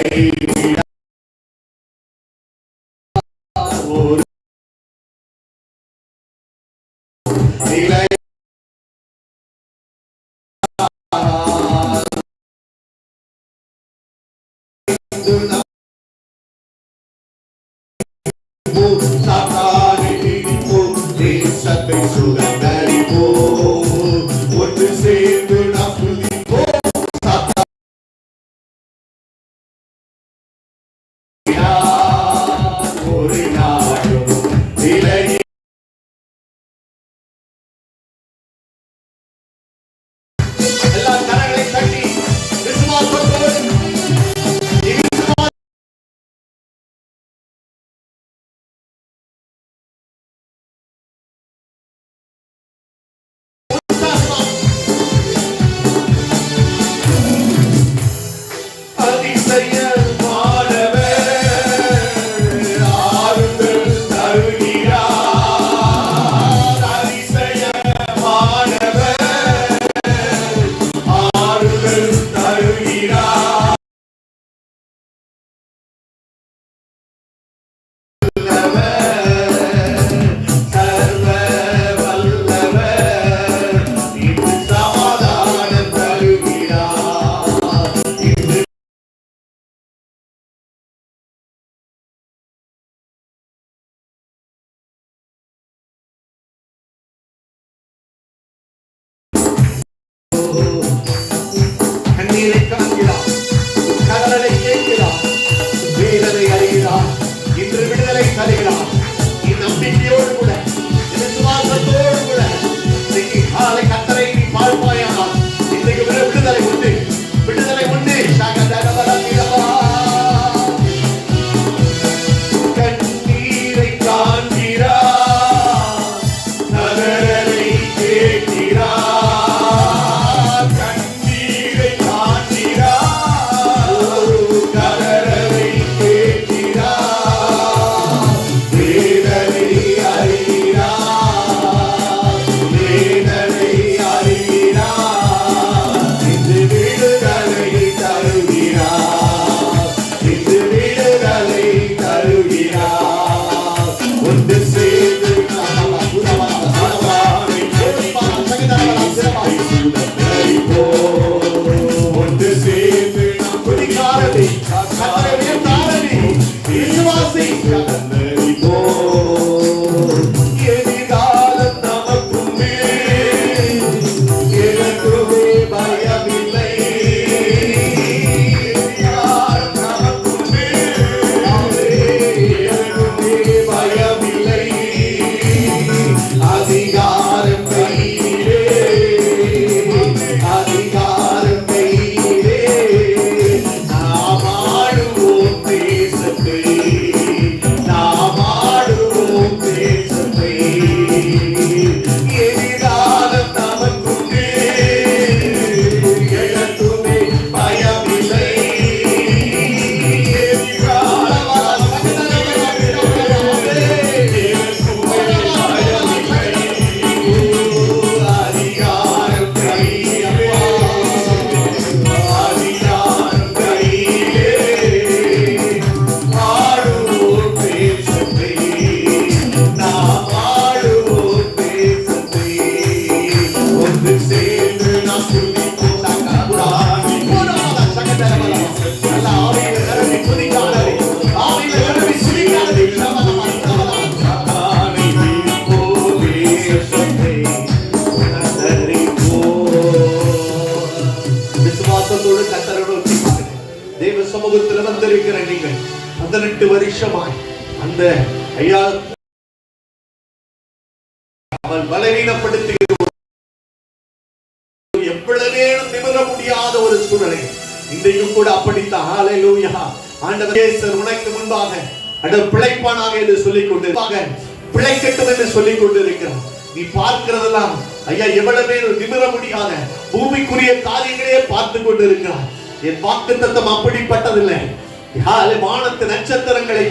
ஒரு பதினெட்டு அந்த ஐயா அவன் பலவீனப்படுத்துகிற எப்பொழுதேனும் நிமிர முடியாத ஒரு சூழ்நிலை. இன்றைக்கும் கூட அப்படித்தான். ஹalleluya ஆண்டவர் உனக்கு முன்பாக அட பிழைப்பானாக என்று சொல்லிக் கொண்டு பிழைக்கட்டும் என்று சொல்லிக் கொண்டிருக்கிறார் நீ பார்க்கிறதெல்லாம் ஐயா எவ்வளவே நிமிர முடியாத பூமிக்குரிய காரியங்களே பார்த்து கொண்டிருக்கிறார் என் வாக்கு தத்தம் அப்படிப்பட்டதில்லை. வானத்து நட்சத்திரங்களை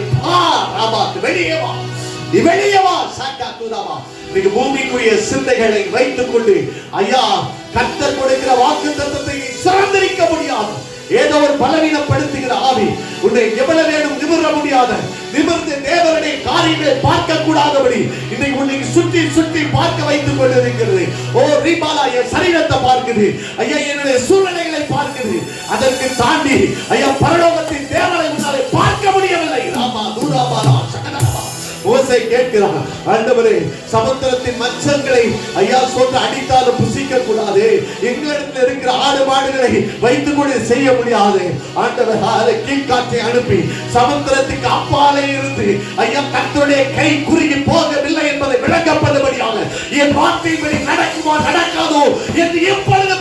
பார் வெளியே வா. நீ வெளியே வா சாக்கா தூதாவா இன்னைக்கு பூமிக்குரிய சிந்தைகளை வைத்துக் கொண்டு ஐயா கர்த்தர் கொடுக்கிற வாக்கு தத்துவத்தை சிறந்திருக்க முடியாது. ஏதோ ஒரு பலவீனப்படுத்துகிற ஆவி முடியாத நிமிர்ந்து தேவனுடைய காரியங்களை பார்க்க கூடாதபடி இன்னைக்கு உன்னை சுற்றி சுற்றி பார்க்க வைத்துக் கொண்டிருக்கிறது. ஓ ரீபாலா என் சரீரத்தை பார்க்குது. ஐயா என்னுடைய சூழ்நிலைகளை பார்க்குது. அதற்கு தாண்டி ஐயா பரலோக கேட்கிறான். ஆண்டவரே சமுத்திரத்தின் மச்சங்களை ஐயா சொன்ன அடித்தாலும் புசிக்க கூடாது. எங்களிடத்தில் இருக்கிற ஆடு மாடுகளை வைத்து கொண்டு செய்ய முடியாது. ஆண்டவர் அதை கீழ்காற்றை அனுப்பி சமுத்திரத்துக்கு அப்பாலே இருந்து ஐயா கத்தருடைய கை குறுகி போகவில்லை என்பதை விளங்கப்படும்படியாக என் வார்த்தையின்படி நடக்குமா நடக்காதோ என்று எப்பொழுது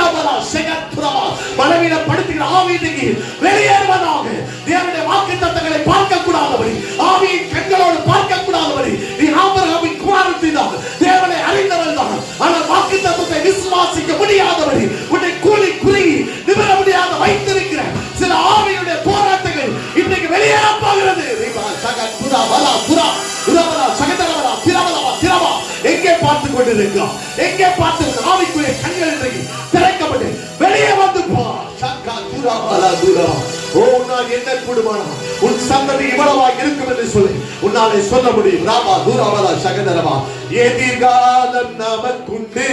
உராபலா செகத்துராபா பலவீனப்படுத்துகிற ஆவியின்றைக்கு வெளியேறுவதாக தேவனுடைய வாக்கு தத்தங்களை பார்க்க கூடாதபடி ஆவியின் கண்களோடு பார்க்க கூடாதபடி நீ ஆபரகாமின் குமாரத்தை தான் உன்னாலே சொல்ல முடியும். ராமா தூராவலா சகதரமா. எதிர்காலம் நமக்குண்டே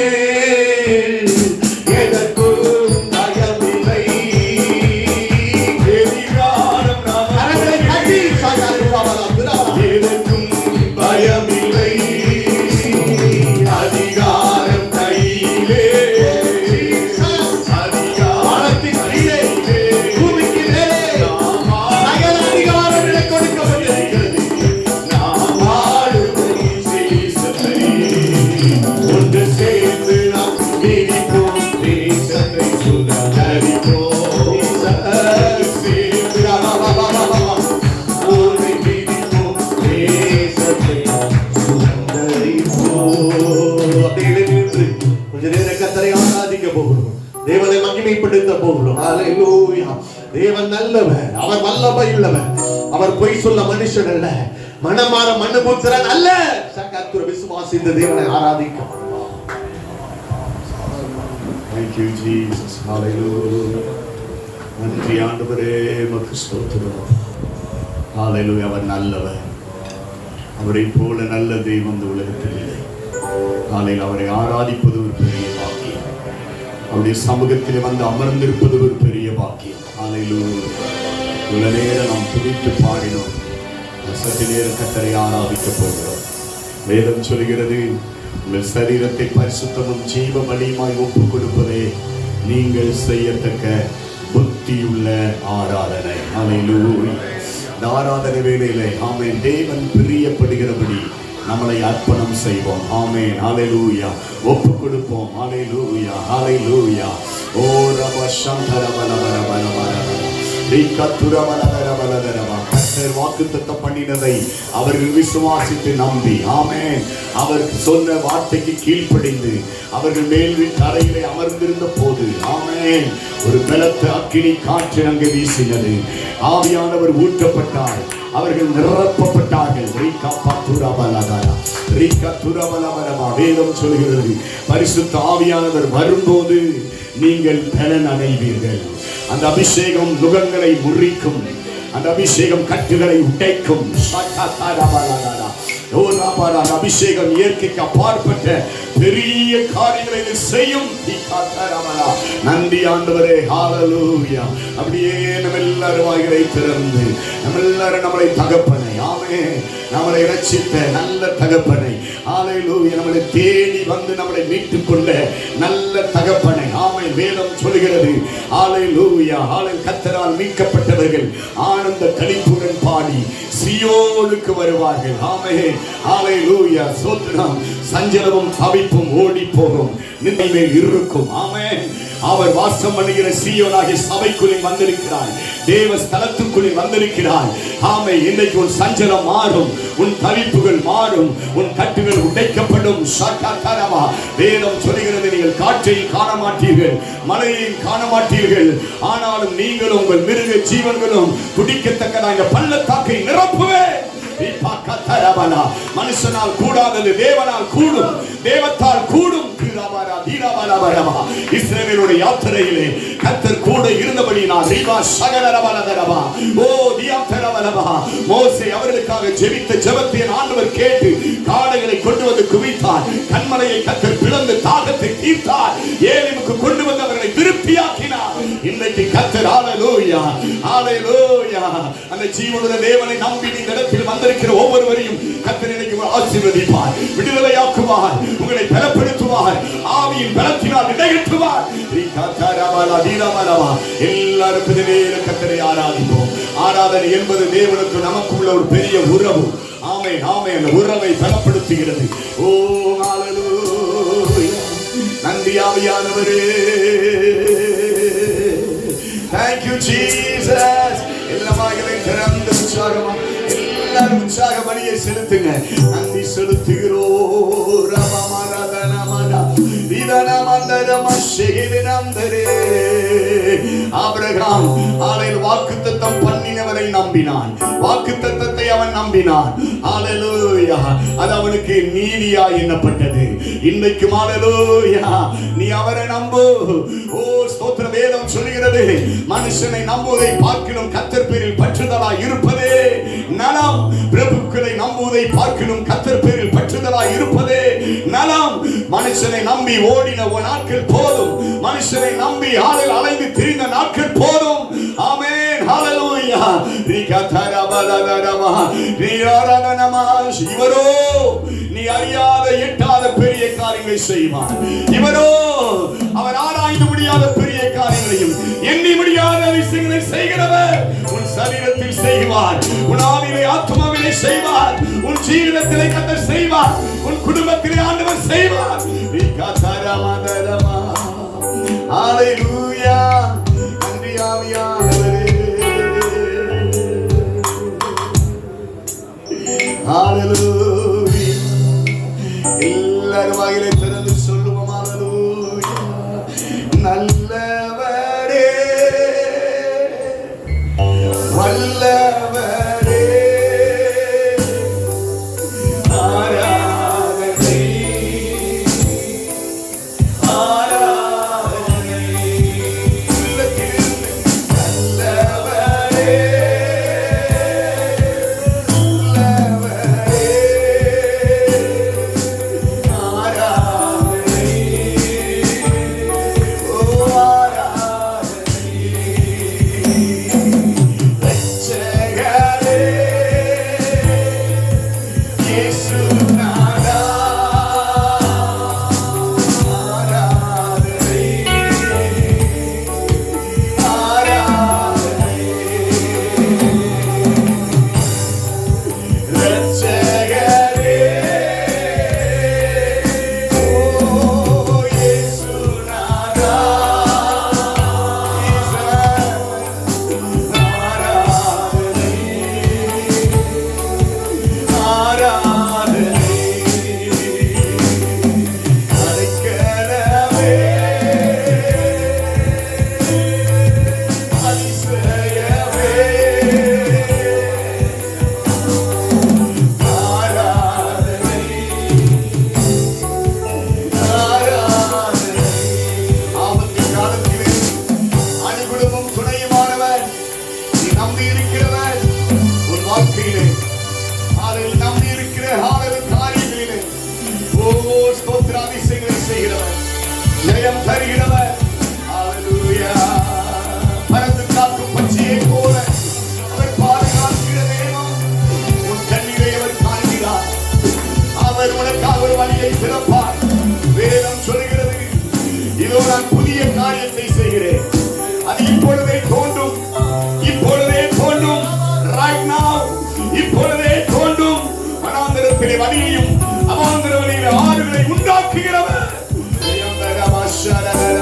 தேவனை மகிமைப்படுத்த போகிறோம். ஹalleluya தேவன் நல்லவர் அவர் வல்லமை உள்ளவர். அவர் பொய் சொல்ல மனுஷன் அல்ல. மனமாற மனுபுத்திரன் அல்ல. சகத்துர விசுவாசித்த தேவனை ஆராதிக்கும். Thank you, Jesus. Hallelujah. நன்றி ஆண்டவரே. மக்கு ஸ்தோத்திரம். ஹalleluya அவர் நல்லவர். அவரை போல நல்ல தெய்வம் இந்த உலகத்தில் இல்லை. காலையில் அவரை ஆராதிப்பது ஒரு அவருடைய சமூகத்தில் வந்து அமர்ந்திருப்பது ஒரு பெரிய பாக்கியம். ஹalleluya. இவ்வளவு நேரம் நாம் துணித்து பாடினோம். சற்று நேரம் கத்தரை ஆராதிக்க போகிறோம். வேதம் சொல்கிறது உங்கள் சரீரத்தை பரிசுத்தமும் ஜீவ பலியுமாய் ஒப்பு கொடுப்பதே நீங்கள் செய்யத்தக்க புத்தியுள்ள ஆராதனை. ஹalleluya. ஆராதனை வேளையிலே ஆமென். தேவன் பிரியப்படுகிறபடி நம்மளை அர்ப்பணம் செய்வோம். ஆமே ஆலை லூயா ஒப்பு கொடுப்போம் ஆலை லூயா ஓ ரப சந்தர பல பல பல பல கர்த்தர் வாக்குத்தத்தம் பண்ணினதை அவர்கள் விசுவாசித்து நம்பி. ஆமே அவர் சொன்ன வார்த்தைக்கு கீழ்ப்படிந்து அவர்கள் மேல் தரையிலே அமர்ந்திருந்த போது ஆமே ஒரு பலத்த அக்கினி காற்று அங்கே வீசினது. ஆவியானவர் ஊற்றப்பட்டார். அவர்கள் நிரப்பப்பட்டார்கள். ரீகா பாத்துராபலாகாரா ரீகா துரபலபலமா வேதம் சொல்கிறது. பரிசுத்த ஆவியானவர் வரும்போது நீங்கள் பலன் அடைவீர்கள். அந்த அபிஷேகம் நுகங்களை முறிக்கும். அந்த அபிஷேகம் கட்டுகளை உடைக்கும். ஓ ராபாரா, அபிஷேகம் இயற்கைக்கு அப்பாற்பட்ட பெரிய காரியங்களை இது செய்யும் நன்றி ஆண்டவரே ஹாலலூயா அப்படியே நம்ம எல்லாரும் வாய்களை திறந்து நம்ம எல்லாரும் நம்மளை தகப்பனை ஆமே நம்மளை ரட்சித்த நல்ல தகப்பனை. ஹalleluya நம்மளை தேடி வந்து நம்மளை மீட்டுக் கொண்ட நல்ல தகப்பனை. ஆமை வேதம் சொல்கிறது. லூவியா ஆலை கத்தரால் மீட்கப்பட்டவர்கள் ஆனந்த கழிப்புடன் பாடி சியோனுக்கு வருவார்கள். ஆமையே ஆலை லூவியா சோத்ரம் சஞ்சலமும் தவிப்பும் ஓடி போகும் நினைவே இருக்கும். ஆமே அவர் வாசம் பண்ணுகிற சீயோனாகி சபைக்குள்ளே வந்திருக்கிறார். தேவ ஸ்தலத்துக்குள்ளே வந்திருக்கிறார். ஆமை இன்னைக்கு உன் சஞ்சலம் மாறும். உன் தவிப்புகள் மாறும். உன் கட்டுகள் உடைக்கப்படும். சகதரமா. வேதம் சொல்கிறது நீங்கள் காற்றை காண மாட்டீர்கள் மலையையும் காண மாட்டீர்கள் ஆனாலும் நீங்களும் உங்கள் மிருக ஜீவன்களும் குடிக்கத்தக்கதாக இந்த பள்ளத்தாக்கை நிரப்புவேன் மனுஷனால் கூடாதது தேவனால் கூடும். தேவத்தால் கூடும். இஸ்ரவேலுடைய யாத்திரையிலே கத்தர் கூட இருந்தபடி நான் ரீவா சகலரவலதரவா ஓ தியாத்தரவலவா மோசே அவர்களுக்காக ஜெபித்த ஜெபத்தை ஆண்டவர் கேட்டு காடைகளை கொண்டு வந்து குவித்தார். கண்மலையை கத்தர் பிளந்து தாகத்தை தீர்த்தார். ஏலிமுக்கு கொண்டு வந்து அவர்களை திருப்தியாக்கி இன்னைக்கு கத்தர் ஆலலூயா ஆலலூயா அந்த ஜீவனுள்ள தேவனை நம்பி நீ இடத்தில் வந்திருக்கிற ஒவ்வொருவரையும் கத்தர் இன்னைக்கு ஆசீர்வதிப்பார் விடுதலையாக்குவார் உங்களை பலப்படுத்துவார் ஆவியின் பலத்தினால் இடையேற்றுவார் ரீகாத்தாரபாலா தீராமலவா எல்லாரும் பிதவேல கத்தரை ஆராதிப்போம். ஆராதனை என்பது தேவனுக்கு நமக்கு உள்ள ஒரு பெரிய உறவு. ஆமை ஆமை அந்த உறவை பலப்படுத்துகிறது. ஓ ஹalleluya நன்றி ஆவியானவரே. ஜீசஸ் you எல்லாமாகவே திறந்த உற்சாகமா எல்லாரும் உற்சாக பணியை செலுத்துங்க. நன்றி செலுத்துகிறோம். ரமமரதனமன ஆபிரகாம் ஆலையில் வாக்குத்தத்தம் பண்ணினவரை நம்பினான். வாக்குத்தத்தத்தை அவன் நம்பினான். ஆலலூயா அது அவனுக்கு நீதியா எண்ணப்பட்டது. இன்னைக்கு ஹalleluya. நீ அவரை நம்பு. ஓ ஸ்தோத்திர வேதம் சொல்கிறது மனுஷனை நம்புவதை பார்க்கிலும் கத்தர் பேரில் பற்றுதலா இருப்பது நலம். பிரபுக்களை நம்புவதை பார்க்கணும். கத்தர் பேரில் பற்றுதலாய் இருப்பதே நலம். மனுஷனை நம்பி ஓடின நாட்கள் போதும். மனுஷனை நம்பி ஆளில் அலைந்து திரிந்த நாட்கள் போதும். ஆமென். ஹalleluya. ரிகதரபலதரமா நீராரணனமா இவரோ நீ அறியாத எட்டாத பெரிய காரியங்களை செய்வார். இவரோ அவர் ஆராய்ந்து முடியாத பெரிய காரியங்களையும் எண்ணி முடியாத விஷயங்களை செய்கிறவர் உன் சரீரத்தில் செய்வார். உன் ஆவிலே ஆத்மாவிலே செய்வார். உன் ஜீவிதத்திலே கத்தர் செய்வார். உன் குடும்பத்திலே ஆண்டவர் செய்வார். ரிகதரமதரமா ஹalleluya நன்றி ஆவியானவரே. ஹalleluya எல்லாரும் வாயிலை நம்பி இருக்கிறவர் உன் வாழ்க்கையிலே அதில் நம்பி இருக்கிற ஆளது காரியங்களிலே. ஓ ஸ்தோத்திர அதிசயங்களை செய்கிறவர். ஜெயம் தருகிறவர். பறந்து காக்கும் பச்சையை போல அவர் பாதுகாக்கிற தேவம் உன் கண்ணிலே அவர் காண்கிறார். அவர் உனக்காக ஒரு வழியை திறப்பார். வேதம் சொல்கிறது இதோ நான் புதிய காரியத்தை செய்கிறேன். அது இப்பொழுதே தோல் shut up.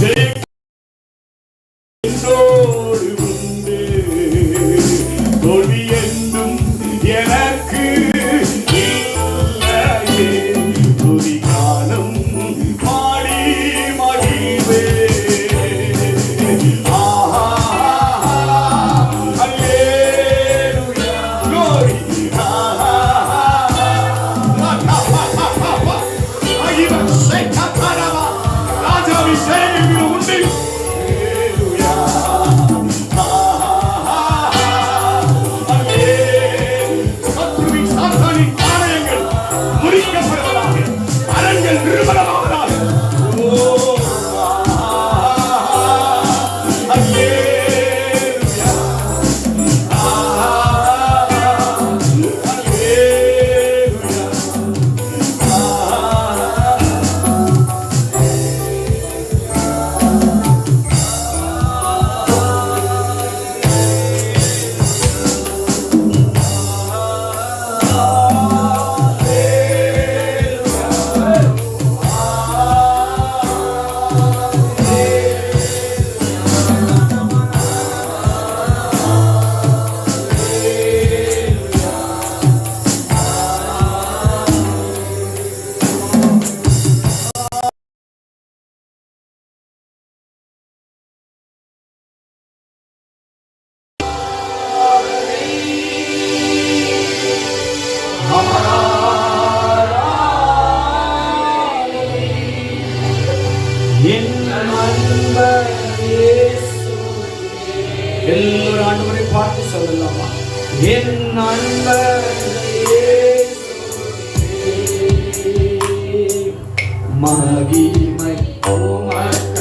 Jai எல்லோரும் ஆண்டவரை பார்த்து சொல்லலாமா? என் நண்பர் மகிமை உமக்கு.